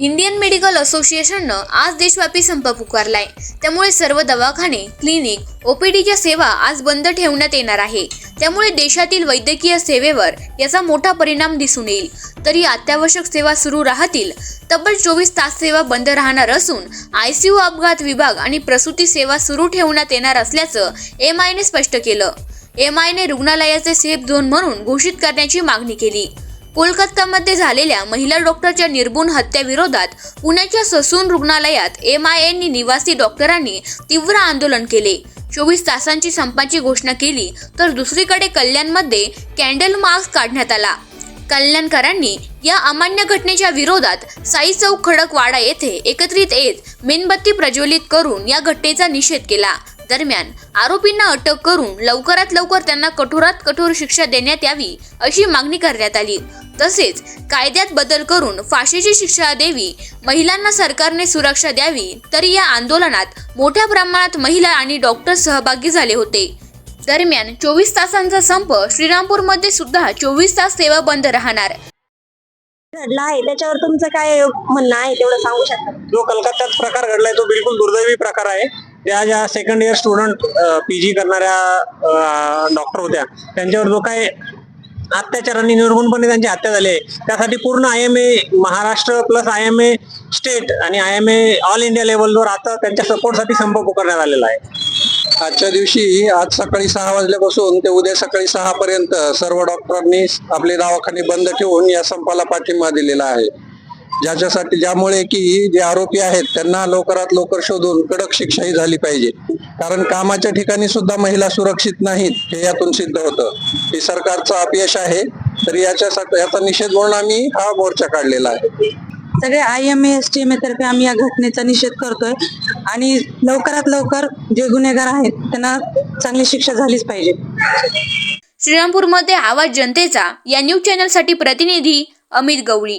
Indian medical असोसिएशननं आज देशव्यापी संप पुकारलाय. त्यामुळे सर्व दवाखाने क्लिनिक ओपीडीच्या सेवा आज बंद ठेवण्यात येणार आहे. त्यामुळे देशातील वैद्यकीय सेवेवर याचा मोठा परिणाम दिसून येईल. तरी अत्यावश्यक सेवा सुरू राहतील. तब्बल चोवीस तास सेवा बंद राहणार असून आय सी यू अपघात विभाग आणि प्रसूती सेवा सुरू ठेवण्यात येणार असल्याचं एम आयने स्पष्ट केलं. एम आयने रुग्णालयाचे सेफ झोन म्हणून घोषित करण्याची मागणी केली. कोलकातामध्ये झालेल्या महिला डॉक्टरच्या निर्गुण हत्येविरोधात पुण्याच्या ससून रुग्णालयात एम आय एन निवासी डॉक्टरांनी तीव्र आंदोलन केले. चोवीस तासांची संपाची घोषणा केली तर दुसरीकडे कल्याणमध्ये कॅन्डल मार्क्स काढण्यात आला. कल्याणकरांनी या अमान्य घटनेच्या विरोधात साई चौक खडकवाडा येथे एकत्रित येत मेणबत्ती प्रज्वलित करून या घटनेचा निषेध केला. दरम्यान आरोपींना अटक करून लवकरात लवकर त्यांना कठोरात कठोर शिक्षा देण्यात यावी अशी मागणी करण्यात आली. तसेच कायद्यात बदल करून फाशीची शिक्षा द्यावी महिलांना सरकारने सुरक्षा द्यावी तरी या आंदोलनात मोठ्या प्रमाणात महिला आणि डॉक्टर सहभागी झाले होते. दरम्यान चोवीस तासांचा संप श्रीरामपूरमध्ये सुद्धा चोवीस तास सेवा बंद राहणार. घडला आहे. त्याच्यावर तुमचं काय म्हणणं आहे तेवढं सांगू शकता? जो कलकत्त्यात प्रकार घडलाय. तो बिलकुल दुर्दैवी प्रकार आहे. त्या ज्या सेकंड इयर स्टुडंट पीजी करणाऱ्या डॉक्टर होत्या त्यांच्यावर जो काय अत्याचारांनी निर्गुणपणे त्यांची हत्या झाली आहे त्यासाठी पूर्ण I M A Maharashtra plus I M A state आणि I M A all India लेवलवर आता त्यांच्या सपोर्टसाठी संप पुकारण्यात आलेला आहे. आजच्या दिवशी आज सकाळी सहा वाजल्यापासून ते उद्या सकाळी सहा पर्यंत सर्व डॉक्टरांनी आपले दवाखाने बंद ठेवून या संपाला पाठिंबा दिलेला आहे. ज्याच्यासाठी ज्यामुळे की जे आरोपी आहेत त्यांना लवकरात लवकर शोधून कडक शिक्षाही झाली पाहिजे. कारण कामाच्या ठिकाणी सुद्धा महिला सुरक्षित नाहीत हे यातून सिद्ध होतं. हे सरकारचं अपयश आहे तर याच्यासाठी याचा निषेध म्हणून आम्ही हा मोर्चा काढलेला आहे. सगळे I M S T M तर्फे आम्ही या घटनेचा निषेध करतोय. आणि लवकरात लवकर जे गुन्हेगार आहेत त्यांना चांगली शिक्षा झालीच पाहिजे. श्रीरामपूरमध्ये आवाज जनतेचा या न्यूज चॅनलसाठी प्रतिनिधी अमित गवळी.